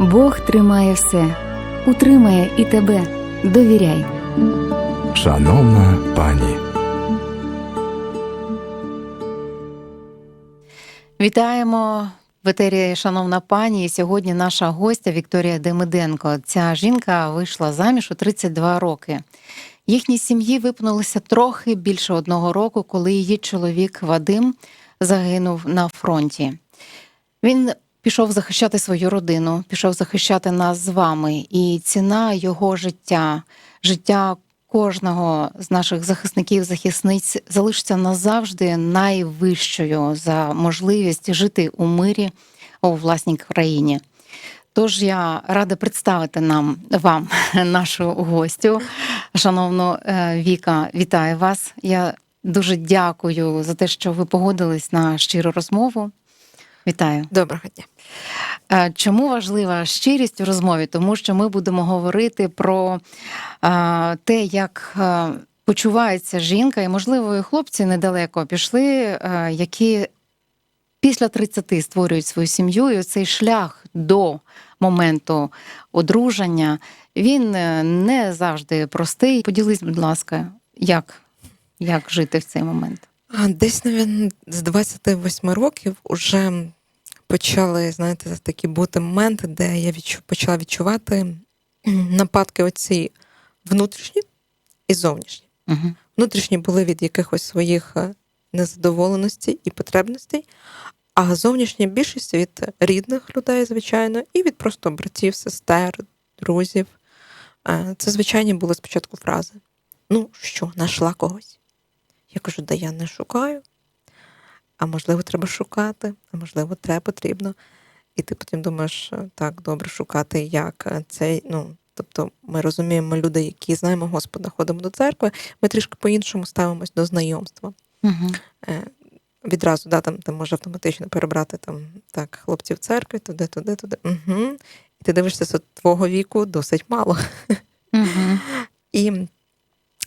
Бог тримає все, утримає і тебе. Довіряй. Шановна пані, Вітаємо в етері, шановна пані. І Сьогодні наша гостя Вікторія Демиденко. Ця жінка вийшла заміж у 32 роки. Їхній сім'ї випнулося трохи більше одного року, коли її чоловік Вадим загинув на фронті. Він пішов захищати свою родину, пішов захищати нас з вами. І ціна його життя, життя кожного з наших захисників, захисниць залишиться назавжди найвищою за можливість жити у мирі у власній країні. Тож я рада представити нам вам нашу гостю, шановну е, Віка. Вітаю вас. Я дуже дякую за те, що ви погодились на щиру розмову. Вітаю. Доброго дня. Е, Чому важлива щирість у розмові? Тому що ми будемо говорити про е, те, як е, почувається жінка, і, можливо, і хлопці недалеко пішли, які після 30 створюють свою сім'ю, і цей шлях до моменту одруження він не завжди простий. Поділись, будь ласка, як, як жити в цей момент? Десь, навіть, з 28 років вже почали, знаєте, такі бути моменти, де я відчу, почала відчувати нападки оці внутрішні і зовнішні. Угу. Внутрішні були від якихось своїх е, незадоволеностей і потребностей, а зовнішні більшість від рідних людей, звичайно, і від просто братів, сестер, друзів. Е, Це звичайні були спочатку фрази. Ну що, знайшла когось? Я кажу, да я не шукаю. А можливо, треба шукати, а можливо, треба потрібно. І ти потім думаєш, е, так, добре шукати, як е, цей. Ну, тобто, ми розуміємо, люди, які знаємо Господа, ходимо до церкви, ми трішки по-іншому ставимось до знайомства. Угу. Е, Відразу, да, там, там може автоматично перебрати там так, хлопців церкви, туди, туди, туди. Угу. І ти дивишся, що твого віку досить мало. Угу. І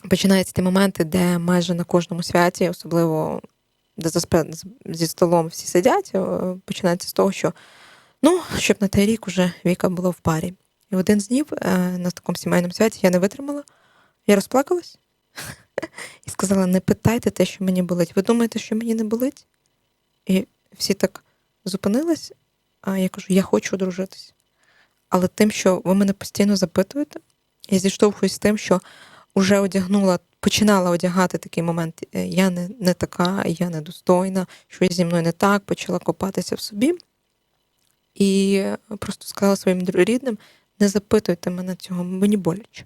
починаються ті моменти, де майже на кожному святі, особливо де за зі столом всі сидять, е, починається з того, що ну, щоб на той рік уже Віка була в парі. І один з днів е, на такому сімейному святі я не витримала, я розплакалась і сказала: не питайте те, що мені болить. Ви думаєте, що мені не болить? І всі так зупинились, а я кажу: я хочу одружитись. Але тим, що ви мене постійно запитуєте, я зіштовхуюсь з тим, що вже одягнула, починала одягати такий момент. е, Я не, не така, я недостойна, щось зі мною не так, почала копатися в собі. І просто сказала своїм рідним: не запитуйте мене цього, мені боляче.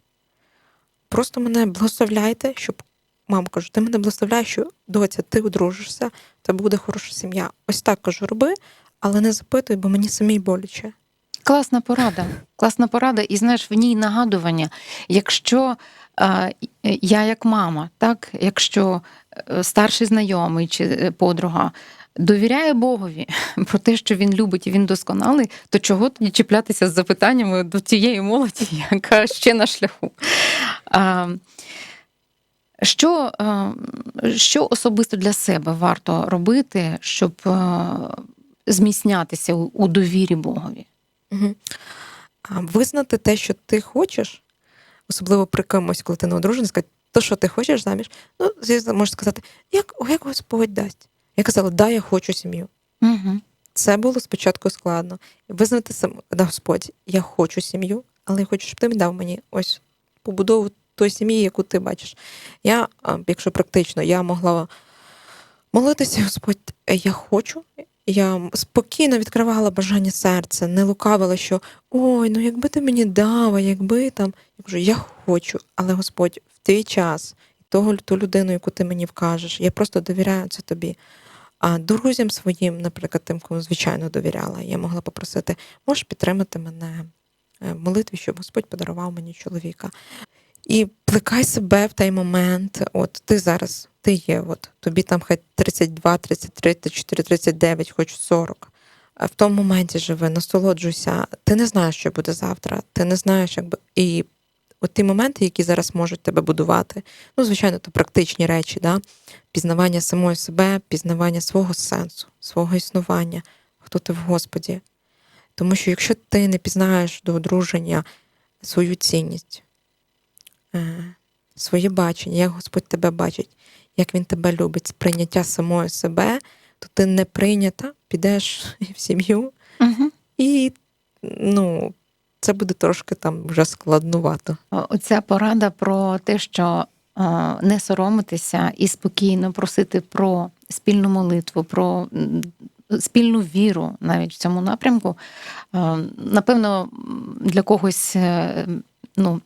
Просто мене благословляйте, щоб мама кажу, ти мене благословляєш, що доця, ти одружишся, тебе буде хороша сім'я. Ось так кажу, роби, але не запитуй, бо мені самій боляче. Класна порада. Класна порада, і знаєш, в ній нагадування. Якщо е, я як мама, так, якщо е, старший знайомий чи е, подруга довіряє Богові про те, що він любить і він досконалий, то чого тоді чіплятися з запитаннями до тієї молоді, яка ще на шляху? А, що, е, що особисто для себе варто робити, щоб е, зміцнятися у довірі Богові? Угу. А визнати те, що ти хочеш, особливо при комусь, коли ти не одружений, сказати, то, що ти хочеш заміж, ну, звісно, можеш сказати, як, як Господь дасть. Я казала, да, я хочу сім'ю. Угу. Це було спочатку складно. Визнати сам, да, Господь, я хочу сім'ю, але я хочу, щоб ти дав мені ось побудову тої сім'ї, яку ти бачиш. Я, якщо практично, я могла молитися, Господь, я хочу. Я спокійно відкривала бажання серця, не лукавила, що ой, ну якби ти мені дав, а якби там. Я кажу, я хочу, але Господь, в твій час, того, ту людину, яку ти мені вкажеш, я просто довіряю це тобі. А друзям своїм, наприклад, тим, кому звичайно довіряла, я могла попросити, можеш підтримати мене в молитві, щоб Господь подарував мені чоловіка. І плекай себе в той момент. От ти зараз, ти є, от тобі там хай 32, 33, 34, 39, хоч 40. А В тому моменті живи, насолоджуйся. Ти не знаєш, що буде завтра. Ти не знаєш, якби і от ті моменти, які зараз можуть тебе будувати. Ну, звичайно, то практичні речі, да? пізнавання самої себе, пізнавання свого сенсу, свого існування, хто ти в Господі. Тому що якщо ти не пізнаєш до одруження свою цінність, е, своє бачення, як Господь тебе бачить, як Він тебе любить, сприйняття самої себе, то ти не прийнята, підеш в сім'ю, Угу. і ну, це буде трошки там вже складнувато. Оця порада про те, що е, не соромитися і спокійно просити про спільну молитву, про спільну віру навіть в цьому напрямку. е, Напевно, для когось е, ну,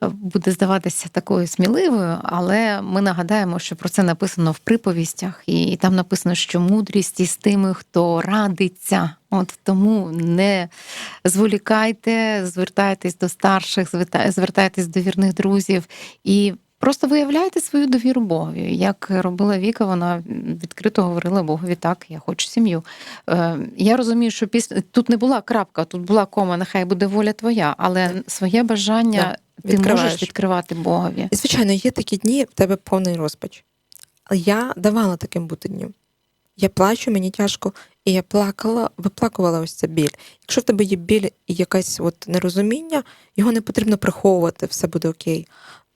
буде здаватися такою сміливою, але ми нагадаємо, що про це написано в приповістях, і там написано, що мудрість із тими, хто радиться. От тому не зволікайте, звертайтесь до старших, звертайтесь до вірних друзів і просто виявляйте свою довіру Богові. Як робила Віка, вона відкрито говорила Богові, так, я хочу сім'ю. Е, Я розумію, що після тут не була крапка, тут була кома, нехай буде воля твоя, але своє бажання ти можеш відкривати Богові. І, звичайно, є такі дні, в тебе повний розпач. Я давала таким бути днем. Я плачу, мені тяжко, і я плакала, виплакувала ось ця біль. Якщо в тебе є біль і якесь от нерозуміння, його не потрібно приховувати, все буде окей.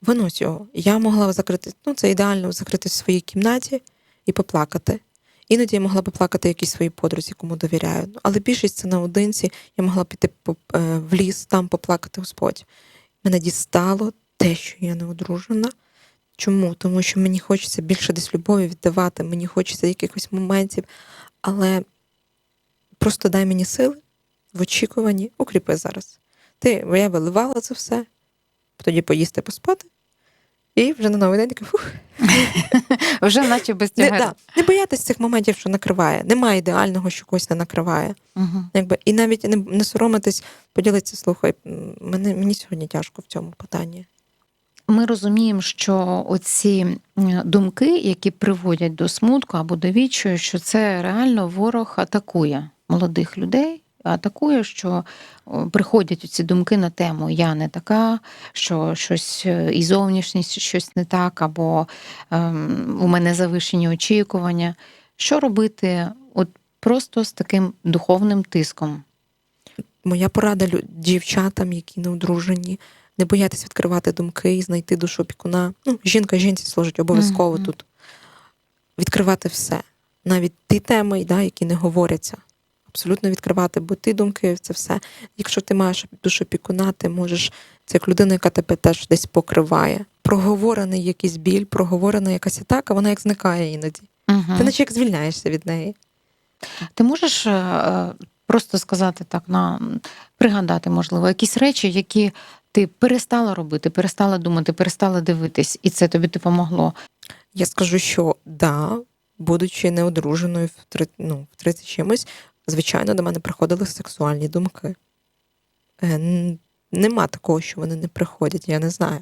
Винось його. Я могла закрити, ну це ідеально закрити в своїй кімнаті і поплакати. Іноді я могла поплакати якійсь своїй подрузі, кому довіряю. Але більшість це наодинці. Я могла піти е, в ліс, там поплакати Господь. Мене дістало те, що я не одружена. Чому? Тому що мені хочеться більше десь любові віддавати, мені хочеться якихось моментів, але просто дай мені сили в очікуванні, укріпи зараз. Ти я виливала це все, тоді поїсти, поспати, і вже на новий день така фух. Вже наче без Не, да, не боятись цих моментів, що накриває. Немає ідеального, що когось не накриває. Угу. Якби, і навіть не, не соромитись, поділитися, слухай, м, мене, мені сьогодні тяжко в цьому питанні. Ми розуміємо, що оці думки, які приводять до смутку або до відчаю, що це реально ворог атакує молодих людей. Атакує, що приходять ці думки на тему Я не така, що щось е, і зовнішність щось не так, або ем, у мене завишені очікування. Що робити от просто з таким духовним тиском? Моя порада дівчатам, які не одружені, не боятися відкривати думки і знайти душу опікуна. Ну, жінка жінці служить обов'язково Мгм. тут. Відкривати все. Навіть ті теми, да, які не говоряться. Абсолютно відкривати, бо ті думки це все. Якщо ти маєш душу опікуна, ти можеш, це як людина, яка тебе теж десь покриває. Проговорений якийсь біль, проговорена якась атака, вона як зникає іноді. Угу. Ти наче як звільняєшся від неї. Ти можеш е, е, просто сказати так, на пригадати, можливо, якісь речі, які ти перестала робити, перестала думати, перестала дивитись, і це тобі допомогло. Я скажу, що да, будучи неодруженою в, ну, в 30 чимось, звичайно, до мене приходили сексуальні думки. Е, Нема такого, що вони не приходять, я не знаю.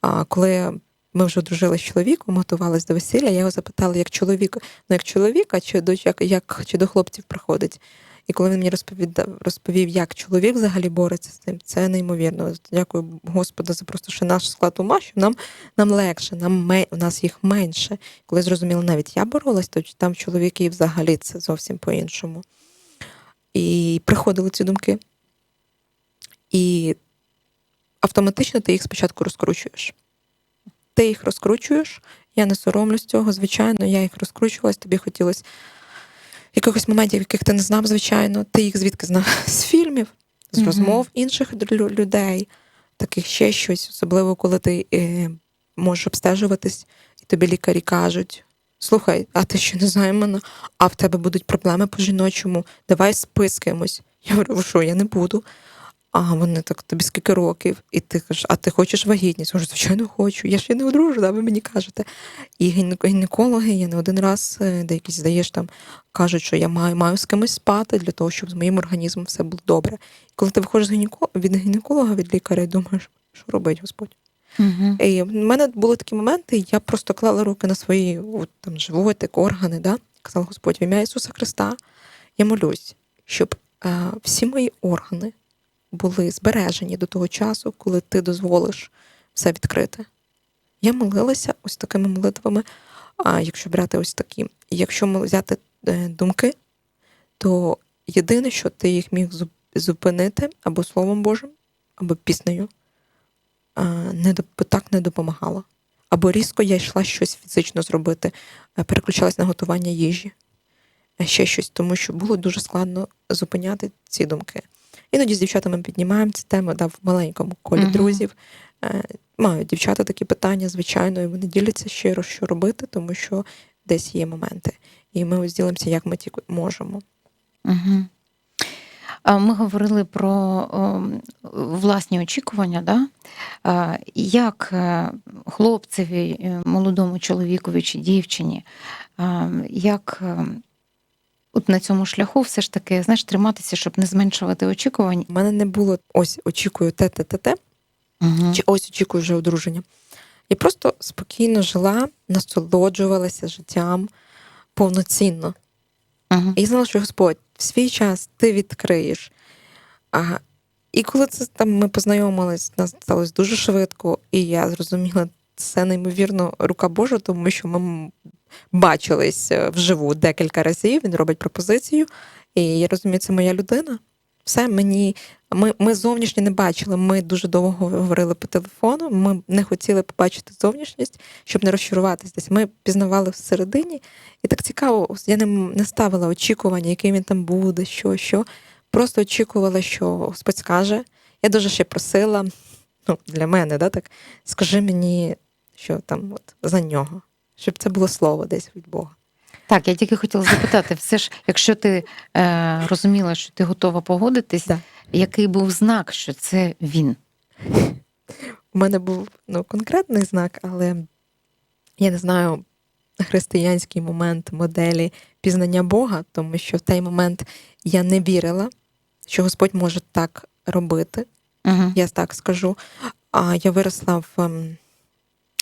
А коли ми вже дружили з чоловіком, готувалися до весілля, я його запитала, як чоловік, ну як чоловіка, чи до як, як чи до хлопців приходить. І коли він мені розповідав, розповів, як чоловік взагалі бореться з цим, це неймовірно. Дякую Господу за просто що наш склад ума, що нам, нам легше, нам у нас їх менше. Коли зрозуміла, навіть я боролась, то там чоловіки взагалі це зовсім по-іншому. І приходили ці думки. І автоматично ти їх спочатку розкручуєш. Ти їх розкручуєш, я не соромлюсь цього, звичайно, я їх розкручувалась, тобі хотілося якихось моментів, яких ти не знав, звичайно. Ти їх звідки знав з фільмів, з розмов інших людей, таких ще щось, особливо коли ти е, можеш обстежуватись, і тобі лікарі кажуть: слухай, а ти ще не займана, а в тебе будуть проблеми по жіночому, давай спискаємось. Я говорю, що, я не буду. А вони так, тобі скільки років? І ти кажеш, а ти хочеш вагітність? Я кажу, звичайно, хочу. Я ще не одружена, ви мені кажете. І гінекологи, я не один раз, е, деякі, здаєш, там кажуть, що я маю, маю з кимось спати для того, щоб з моїм організмом все було добре. І коли ти виходиш від гінеколога, від лікаря, і думаєш, що робить Господь? Угу. І в мене були такі моменти, я просто клала руки на свої от, там, животик, органи, да? казала Господь, в ім'я Ісуса Христа, я молюсь, щоб е, всі мої органи були збережені до того часу, коли ти дозволиш все відкрити. Я молилася ось такими молитвами, а якщо брати ось такі, якщо взяти е, думки, то єдине, що ти їх міг зупинити або Словом Божим, або піснею, не так не допомагало. Або різко я йшла щось фізично зробити, е, переключалась на готування їжі, е, ще щось, тому що було дуже складно зупиняти ці думки. Іноді з дівчатами піднімаємо цю тему да, в маленькому колі Мгм. друзів. Е, Мають дівчата такі питання, звичайно, і вони діляться щиро, що робити, тому що десь є моменти. І ми ось ділимося, як ми тільки можемо. Угу. Ми говорили про о, власні очікування, да? Як е, хлопцеві, е, молодому чоловікові чи дівчині, як от на цьому шляху все ж таки знаєш, триматися, щоб не зменшувати очікувань. У мене не було ось очікую те, те, те, те, Угу. чи ось очікую вже одруження. Я просто спокійно жила, насолоджувалася життям повноцінно. Угу. І знала, що Господь в свій час ти відкриєш. А, і коли це там ми познайомились, нас сталося дуже швидко, і я зрозуміла, це неймовірно рука Божа, тому що ми бачились е, вживу декілька разів. Він робить пропозицію, і я розумію, це моя людина. Все мені. Ми, ми зовнішнє не бачили. Ми дуже довго говорили по телефону. Ми не хотіли побачити зовнішність, щоб не розчаруватись десь. Ми пізнавали всередині, і так цікаво, я не, не ставила очікування, який він там буде, що, що. Просто очікувала, що Господь скаже. Я дуже ще просила, ну, для мене, да, так, скажи мені, що там от, за нього, щоб це було слово десь від Бога. Так, я тільки хотіла запитати, все ж, якщо ти е, розуміла, що ти готова погодитись, Да. який був знак, що це він? У мене був ну, конкретний знак, але я не знаю християнський момент моделі пізнання Бога, тому що в той момент я не вірила, що Господь може так робити. Угу. я так скажу. А я виросла в ем,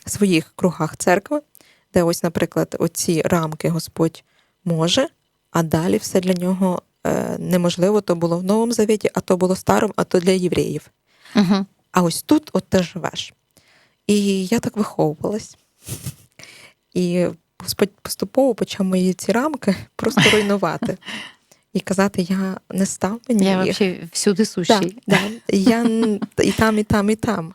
своїх кругах церкви, де ось, наприклад, оці рамки Господь може, а далі все для нього е, неможливо. То було в Новому Завіті, а то було старим, а то для євреїв. Угу. А ось тут от ти живеш. І я так виховувалась. І Господь поступово почав мої ці рамки просто руйнувати. І казати, я не став мені Я їх. взагалі всюди Да, сущий. да. Я і там, і там, і там.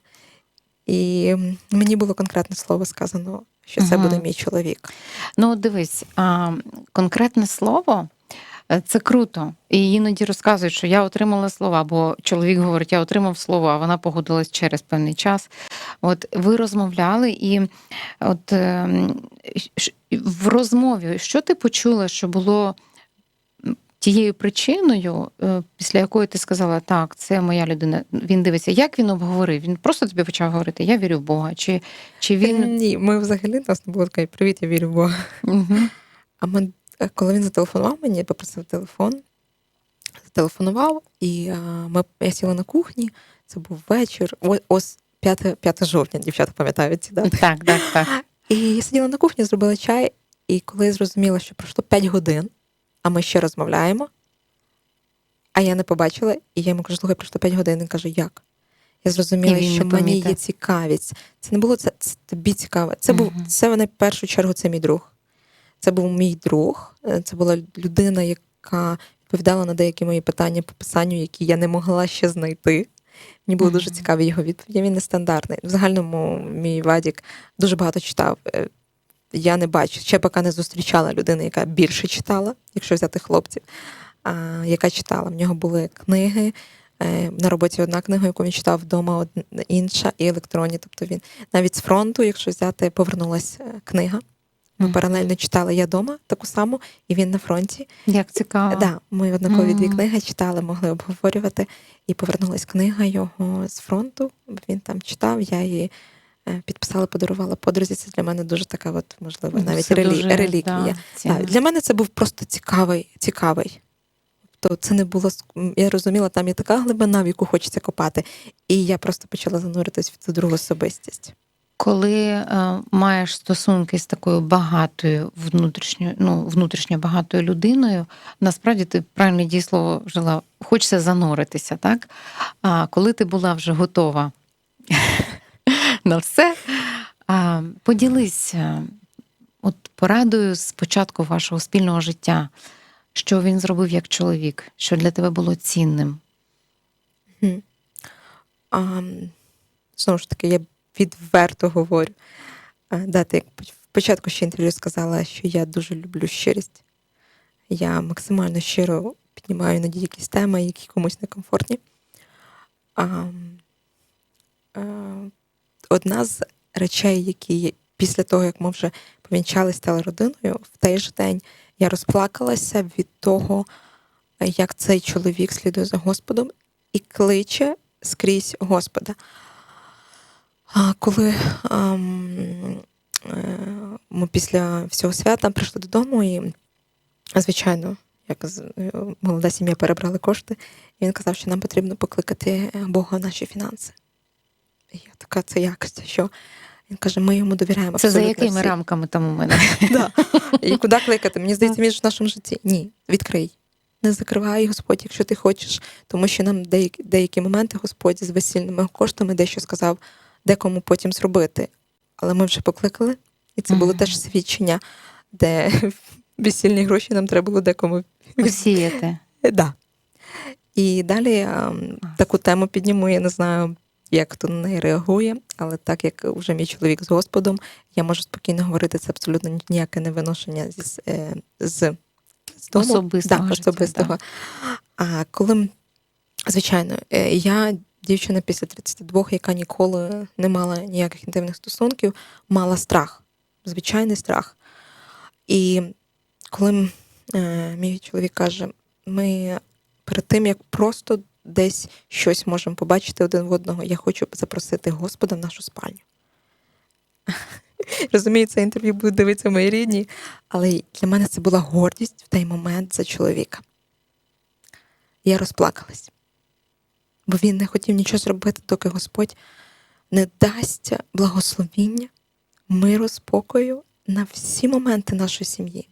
І мені було конкретне слово сказано, що це буде мій чоловік. Ну, дивись, а, конкретне слово е, це круто. І іноді розказують, що я отримала слова, або чоловік говорить, я отримав слово, а вона погодилась через певний час. От ви розмовляли, і от е, в розмові, що ти почула, що було тією причиною, е, після якої ти сказала, так, це моя людина. Він дивиться, як він обговорив? Він просто тобі почав говорити, я вірю в Бога. Чи, чи він. Ні, ми взагалі нас не було такої привіт, я вірю в Бога. Мгм. А ми, е, коли він зателефонував мені, я попросив телефон, зателефонував, і а, ми, я сіла на кухні. Це був вечір. Ось 5, 5 жовтня, дівчата пам'ятають ці дати. Так, так, так. І я сиділа на кухні, зробила чай, і коли я зрозуміла, що пройшло 5 годин, а ми ще розмовляємо, а я не побачила, і я йому кажу, слухай, пройшло 5 годин. Він каже, як? Я зрозуміла, що мені є цікавість. Це не було це, це тобі цікаво. Це був Мгм. це в першу чергу це мій друг. Це був мій друг. Е, Це була людина, яка відповідала на деякі мої питання по писанню, які я не могла ще знайти. Мені було дуже Мгм. цікаві його відповіді. Він нестандартний. В загальному мій Вадік дуже багато читав. Е, Я не бачу, ще поки не зустрічала людину, яка більше читала, якщо взяти хлопців, а, яка читала. В нього були книги. е, На роботі одна книга, яку він читав вдома, інша, і електронні. Тобто він навіть з фронту, якщо взяти, повернулася е, книга. Ми паралельно читали я дома таку саму, і він на фронті. Як цікаво. Да, ми однакові дві книги читали, могли обговорювати. І повернулась книга його з фронту. Він там читав, я її е, підписала, подарувала подрузі. Це для мене дуже така, от, можливо, навіть релі... дуже, реліквія. да, Так, для мене це був просто цікавий, цікавий. Тобто це не було я розуміла, там є така глибина, в яку хочеться копати. І я просто почала зануритись в цю другу особистість. Коли е, маєш стосунки з такою багатою внутрішньою, ну, внутрішньо багатою людиною, насправді ти правильне дієслово вжила, хочеться зануритися, так? А коли ти була вже готова на все, а, поділись е, порадою з початку вашого спільного життя. що він зробив як чоловік, що для тебе було цінним? А, знову ж таки, я відверто говорю. А, Да, ти в початку ще інтерв'ю сказала, що я дуже люблю щирість. Я максимально щиро піднімаю іноді якісь теми, які комусь некомфортні. А, м, е, одна з речей, які після того, як ми вже повінчалися, стали родиною, в той же день я розплакалася від того, як цей чоловік слідує за Господом і кличе скрізь Господа. А коли ам, е, ми після всього свята прийшли додому, і, звичайно, як е, молода сім'я перебрали кошти, він казав, що нам потрібно покликати Бога наші фінанси. Я така, це як це що? Він каже, ми йому довіряємо. Це за якими всі». рамками там у мене? Да. І куди кликати? Мені здається, він ж в нашому житті. Ні, відкрий. Не закривай, Господь, якщо ти хочеш, тому що нам деякі, деякі моменти Господь з весільними коштами дещо сказав, декому потім зробити. Але ми вже покликали, і це було теж свідчення, де весільні гроші нам треба було декому. Посіяти. Да. І далі ем, таку тему підніму, я не знаю, як хто на неї реагує, але так як вже мій чоловік з Господом, я можу спокійно говорити, це абсолютно ніяке не виношення зі, е, з, з дому. Особистого да, життя, особистого. А коли, звичайно, е, я дівчина після 32, яка ніколи не мала ніяких інтимних стосунків, мала страх, звичайний страх. І коли е, мій чоловік каже, ми перед тим, як просто десь щось можемо побачити один в одного, я хочу запросити Господа в нашу спальню. Розумію, це інтерв'ю будуть дивитися мої рідні, але для мене це була гордість в той момент за чоловіка. Я розплакалась, бо він не хотів нічого зробити, доки Господь не дасть благословіння, миру, спокою на всі моменти нашої сім'ї.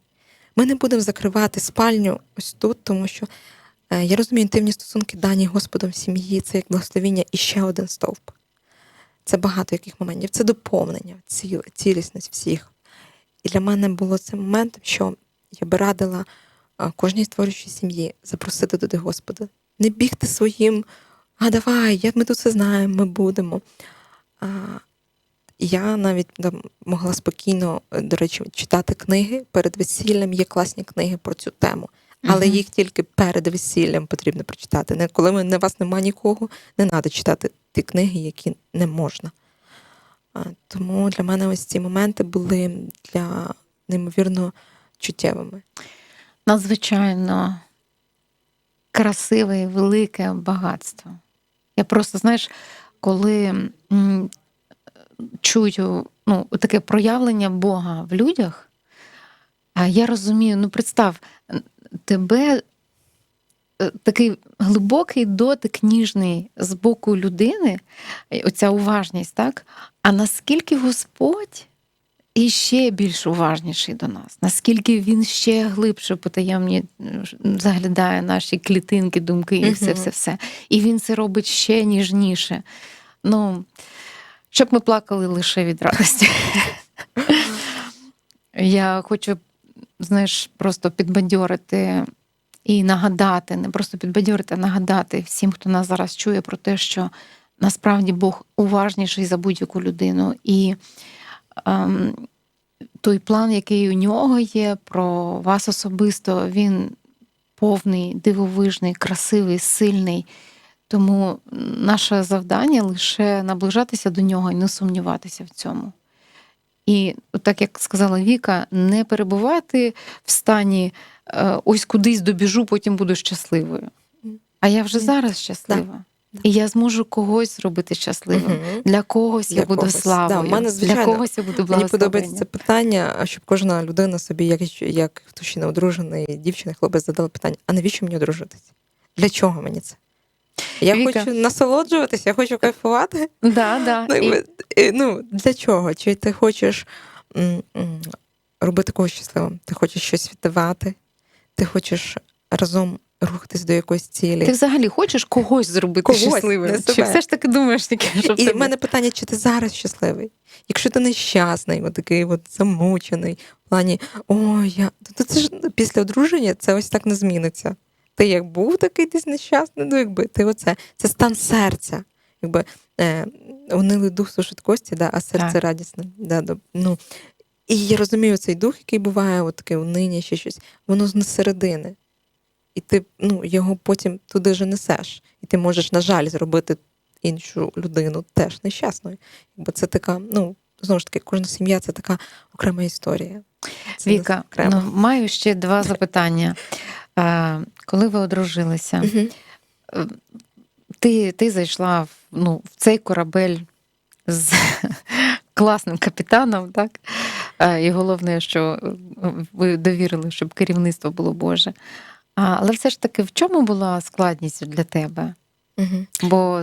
Ми не будемо закривати спальню ось тут, тому що я розумію, інтимні стосунки дані Господом сім'ї це як благословіння і ще один стовп. Це багато яких моментів. Це доповнення, ціл, цілісність всіх. І для мене було цим моментом, що я би радила е, кожній створюючій сім'ї запросити туди Господа. Не бігти своїм, а давай, як ми тут все знаємо, ми будемо. А, я навіть там, могла спокійно, е, до речі, читати книги перед весіллям. Є класні книги про цю тему, але їх тільки перед весіллям потрібно прочитати. Не коли ми- не вас немає нікого, не треба читати ті книги, які не можна. Тому для мене ось ці моменти були для неймовірно чуттєвими. надзвичайно красиве і велике багатство. Я просто, знаєш, коли чую ну, таке проявлення Бога в людях, я розумію, ну представ, тебе е, такий глибокий дотик ніжний з боку людини, оця уважність, так? А наскільки Господь і ще більш уважніший до нас, наскільки він ще глибше потаємні е, заглядає наші клітинки, думки і все, все, все. І він це робить ще ніжніше. Ну, щоб ми плакали лише від радості. Я хочу, знаєш, просто підбадьорити і нагадати, не просто підбадьорити, а нагадати всім, хто нас зараз чує, про те, що насправді Бог уважніший за будь-яку людину. І ем, той план, який у нього є про вас особисто, він повний, дивовижний, красивий, сильний. Тому наше завдання лише наближатися до нього і не сумніватися в цьому. І так як сказала Віка, не перебувати в стані е, ось кудись добіжу, потім буду щасливою. А я вже зараз щаслива. І я зможу когось зробити щасливим. Мгм. Для когось Для я буду когось. славою. Да, мене, Для когось я буду Мені подобається це питання, а щоб кожна людина собі, як, як хто ще не одружений, дівчина, хлопець задали питання: а навіщо мені одружитись? Для чого мені це? Я Віка. хочу насолоджуватися, я хочу кайфувати. Да, да. Ну, І- ну, для чого? Чи ти хочеш робити когось щасливим? Ти хочеш щось віддавати, ти хочеш разом рухатись до якоїсь цілі. Ти взагалі хочеш когось зробити Когось, щасливим? Чи все ж таки думаєш в І в мене питання, чи ти зараз щасливий? Якщо ти нещасний, от такий от замучений, в плані ой, я то це ж після одруження це ось так не зміниться. Ти як був такий десь нещасний, ну якби ти оце, це стан серця. Якби е, дух у швидкості, да, а серце Так. радісне. Да, до, ну. І я розумію цей дух, який буває, от таке униння, ще щось, воно з середини. І ти ну, його потім туди же несеш. І ти можеш, на жаль, зробити іншу людину теж нещасною. Бо це така, ну, знову ж таки, кожна сім'я це така окрема історія. Це Віка, окремо. ну, маю ще два запитання. Е, коли ви одружилися, Мгм. ти, ти зайшла в, ну, в цей корабель з класним капітаном, так? Е, І головне, що е, ви довірили, щоб керівництво було Боже. А, Але все ж таки, в чому була складність для тебе? Мгм. Бо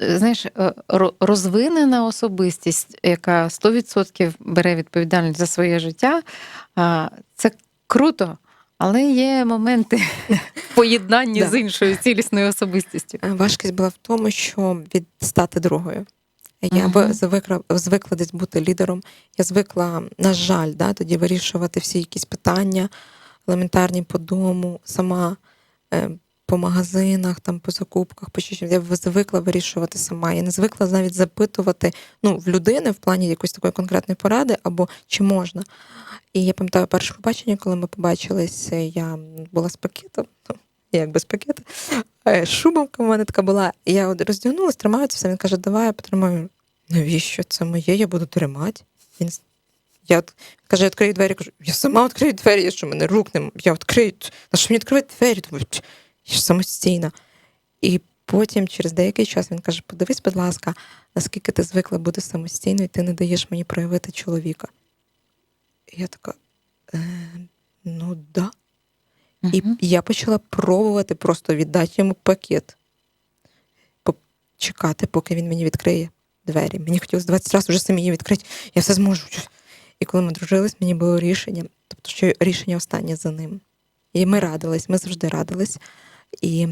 е, знаєш, е, розвинена особистість, яка 100% бере відповідальність за своє життя, це круто, але є моменти поєднання Да. з іншою цілісною особистістю. Е, Важкість була в тому, що відстати другою. Я ага. звикла, звикла десь бути лідером. Я звикла, на жаль, да, тоді вирішувати всі якісь питання елементарні по дому, сама е, по магазинах, там, по закупках, по ще чимось. Я звикла вирішувати сама. Я не звикла навіть запитувати ну, в людини в плані якоїсь такої конкретної поради або чи можна. І я пам'ятаю перше побачення, коли ми побачилися, я була з пакетом, ну, як без пакета, е, шубовка в мене така була. Я от роздягнулася, тримаю це все. Він каже, давай я потримаю. Навіщо це моє? Я буду тримати. Він я каже, відкрию двері, кажу, я сама відкрию двері, я що мене рук нема. Я відкрию. На що мені відкривати двері? Думаю, «Ть, Я ж самостійна. І потім, через деякий час, він каже: подивись, будь ласка, наскільки ти звикла бути самостійною, ти не даєш мені проявити чоловіка. І я така, е, ну да. І Мгм. я почала пробувати просто віддати йому пакет, чекати, поки він мені відкриє двері. Мені хотілося 20 разів вже самі її відкрити, я все зможу. І коли ми дружились, мені було рішення, тобто, що рішення останнє за ним. І ми радились, ми завжди радились. І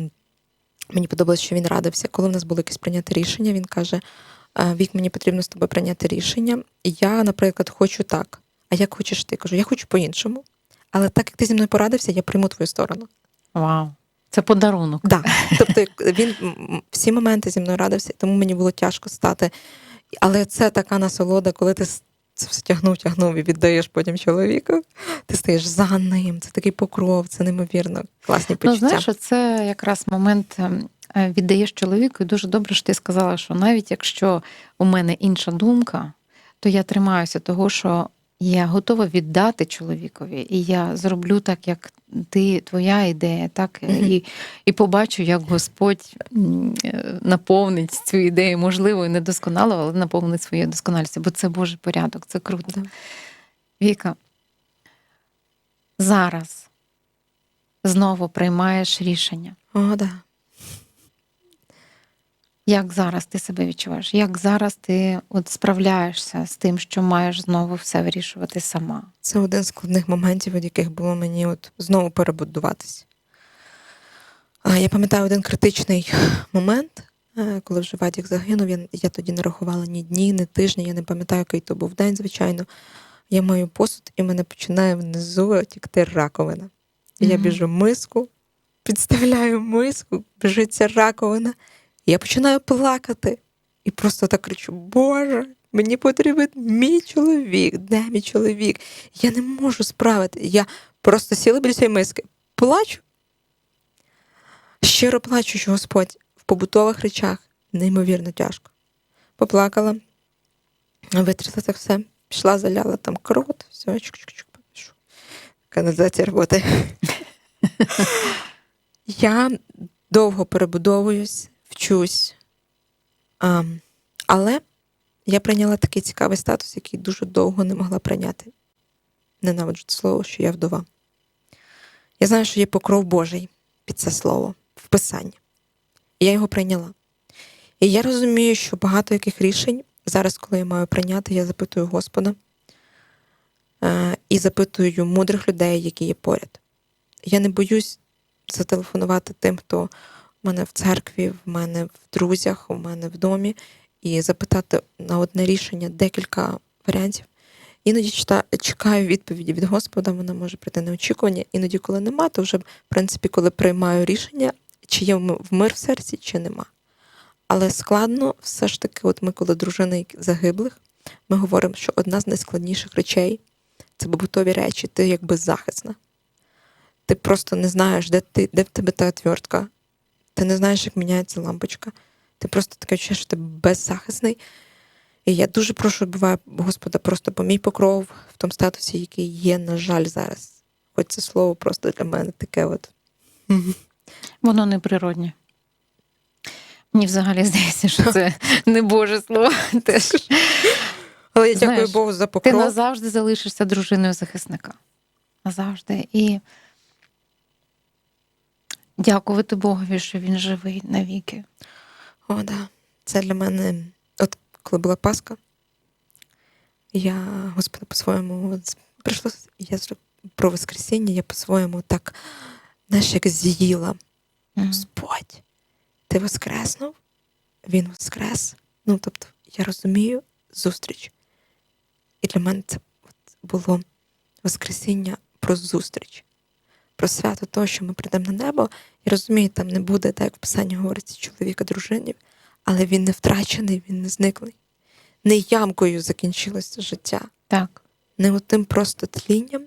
мені подобалось, що він радився. Коли в нас було якесь прийняте рішення, він каже: Вік, мені потрібно з тобою прийняти рішення. Я, наприклад, хочу так. А як хочеш ти? Кажу, я хочу по-іншому. Але так як ти зі мною порадився, я прийму твою сторону. Вау. Це подарунок. Да. Тобто він всі моменти зі мною радився, тому мені було тяжко стати. Але це така насолода, коли ти це все тягнув, тягнув і віддаєш потім чоловіку. Ти стаєш за ним. Це такий покров, це неймовірно класні Ну, знаєш, це якраз момент е, віддаєш чоловіку, і дуже добре, що ти сказала, що навіть якщо у мене інша думка, то я тримаюся того, що я готова віддати чоловікові, і я зроблю так, як ти, твоя ідея, так і, і побачу, як Господь е, наповнить цю ідею, можливо, і недосконало, але наповнить своєю досконалістю, бо це Божий порядок, це круто. Віка, зараз знову приймаєш рішення. О, да. Як зараз ти себе відчуваєш? Як зараз ти от справляєшся з тим, що маєш знову все вирішувати сама? Це один з складних моментів, від яких було мені от знову перебудуватись. Я пам'ятаю один критичний момент, е, коли вже Вадік загинув. Я, я тоді не рахувала ні дні, ні тижні, я не пам'ятаю, який то був день, звичайно. Я маю посуд, і мене починає внизу тікти раковина. Я біжу миску, підставляю миску, біжить ця раковина. Я починаю плакати. І просто так кричу: Боже, мені потрібен мій чоловік. Де мій чоловік? Я не можу справити. Я просто сіла біля цієї миски, плачу. Щиро плачу, що Господь в побутових речах неймовірно тяжко. Поплакала, витрила так все, пішла, заляла там крот, все, чук-чук-чук, пишу. Каналізація роботи. Я довго перебудовуюсь, вчусь. А, але я прийняла такий цікавий статус, який дуже довго не могла прийняти. Ненавиджу це слово, що я вдова. Я знаю, що є покров Божий під це слово в Писанні. І я його прийняла. І я розумію, що багато яких рішень зараз, коли я маю прийняти, я запитую Господа е, і запитую мудрих людей, які є поряд. Я не боюсь зателефонувати тим, хто в мене в церкві, в мене в друзях, у мене в домі, і запитати на одне рішення декілька варіантів. Іноді чекаю відповіді від Господа, вона може прийти неочікування. Іноді, коли нема, то вже, в принципі, коли приймаю рішення, чи є в мир в серці, чи нема. Але складно, все ж таки, от ми, коли дружини загиблих, ми говоримо, що одна з найскладніших речей це побутові речі, ти як беззахисна. Ти просто не знаєш, де ти, де в тебе та отвертка. Ти не знаєш, як міняється лампочка. Ти просто таке відчуття, що ти беззахисний. І я дуже прошу, буває, Господа, просто помій покров в тому статусі, який є, на жаль, зараз. Хоч це слово просто для мене таке от. Воно неприродне. Мені взагалі здається, що це не Боже слово. Теж. Але я Знаєш, дякую Богу за покров. Ти назавжди залишишся дружиною захисника. Назавжди. І дякувати Богові, що він живий навіки. О, да. Це для мене, от коли була Пасха, я, Господи, по-своєму прийшло, я про Воскресіння, я по-своєму так, знаєш, як з'їла. Мгм. Господь, ти воскреснув, Він воскрес. Ну, тобто, я розумію зустріч. І для мене це було Воскресіння про зустріч, про свято того, що ми прийдемо на небо. І розумію, там не буде, так як в Писанні говориться, чоловіка дружинів, але він не втрачений, він не зниклий. Не ямкою закінчилося життя, Так. не тим просто тлінням,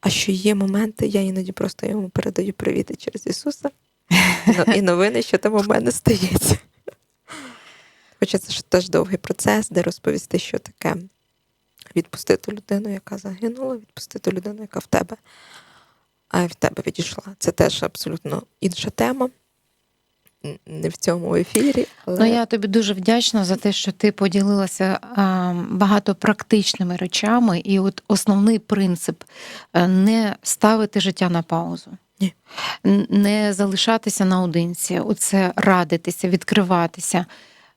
а що є моменти, я іноді просто йому передаю привіти через Ісуса і новини, що там у мене стається. Хоча це ж теж довгий процес, де розповісти, що таке відпустити людину, яка загинула, відпустити людину, яка в тебе, від тебе відійшла. Це теж абсолютно інша тема. Не в цьому ефірі, але Ну, я тобі дуже вдячна за те, що ти поділилася а, багато практичними речами. І от основний принцип е, не ставити життя на паузу. Ні. Не залишатися наодинці, оце радитися, відкриватися.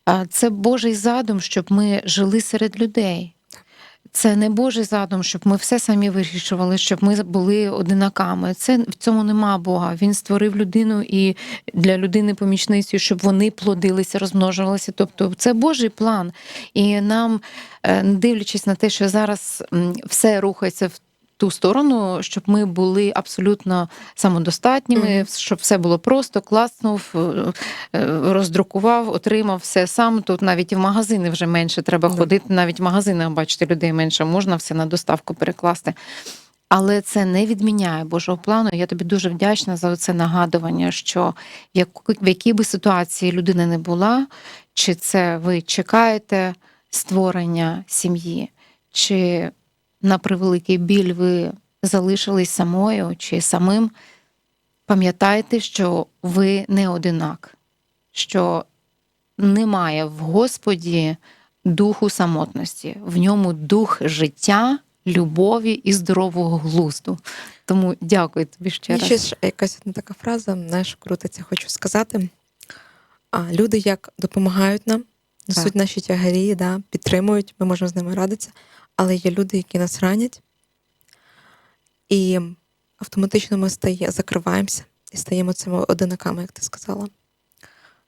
А, Це Божий задум, щоб ми жили серед людей. Це не Божий задум, щоб ми все самі вирішували, щоб ми були одинаками. Це в цьому нема Бога. Він створив людину і для людини помічницю, щоб вони плодилися, розмножувалися. Тобто це Божий план. І нам, е, дивлячись на те, що зараз все рухається в ту сторону, щоб ми були абсолютно самодостатніми, Мгм. щоб все було просто, класнув, е, роздрукував, отримав все сам. Тут навіть і в магазини вже менше треба Да. ходити, навіть в магазинах бачити людей менше, можна все на доставку перекласти. Але це не відміняє Божого плану. Я тобі дуже вдячна за це нагадування, що в якій би ситуації людина не була, чи це ви чекаєте створення сім'ї, чи на превеликий біль ви залишились самою чи самим, пам'ятайте, що ви не одинак, що немає в Господі духу самотності, в ньому дух життя, любові і здорового глузду. Тому дякую тобі ще І раз. ще ж якась одна така фраза, знаєш, крутиться, хочу сказати. А, люди як допомагають нам, несуть Так. наші тягарі, да, підтримують, ми можемо з ними радитися, але є люди, які нас ранять, і автоматично ми стає, закриваємося і стаємо цими одинаками, як ти сказала.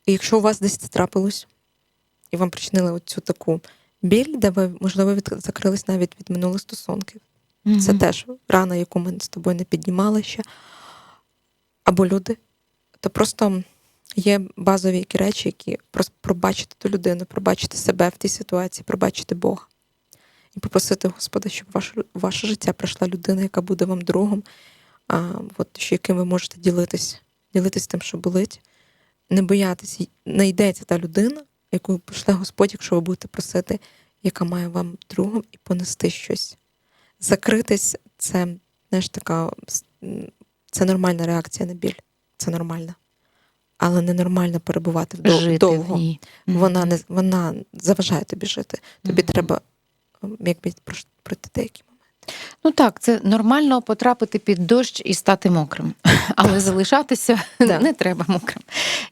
І якщо у вас десь це трапилось, і вам причинили оцю таку біль, де ви, можливо, від, закрились навіть від минулих стосунків. Це теж рана, яку ми з тобою не піднімали ще. Або люди. То просто є базові які речі, які просто пробачити ту людину, пробачити себе в тій ситуації, пробачити Бога. І попросити Господа, щоб ваше, ваше життя прийшла людина, яка буде вам другом, а, от, що яким ви можете ділитись, ділитись тим, що болить. Не боятись, й- знайдеться та людина, яку прийшле Господь, якщо ви будете просити, яка має вам другом і понести щось закритись це знаєш, така це нормальна реакція на біль. Це нормально. Але ненормально перебувати Жити довго. в ній. Вона не вона заважає тобі жити. Тобі Мгм. треба м, якби пройти деякі моменти. Ну так, це нормально потрапити під дощ і стати мокрим, але залишатися не треба мокрим.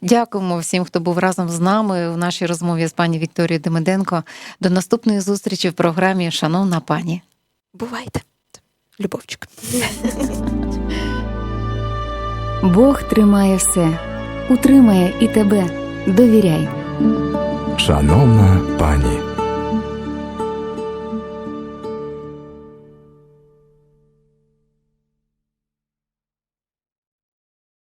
Дякуємо всім, хто був разом з нами в нашій розмові з пані Вікторією Демиденко. До наступної зустрічі в програмі Шановна пані. Бувайте. Любовчик. Бог тримає все, утримає і тебе. Довіряй. Шановна пані.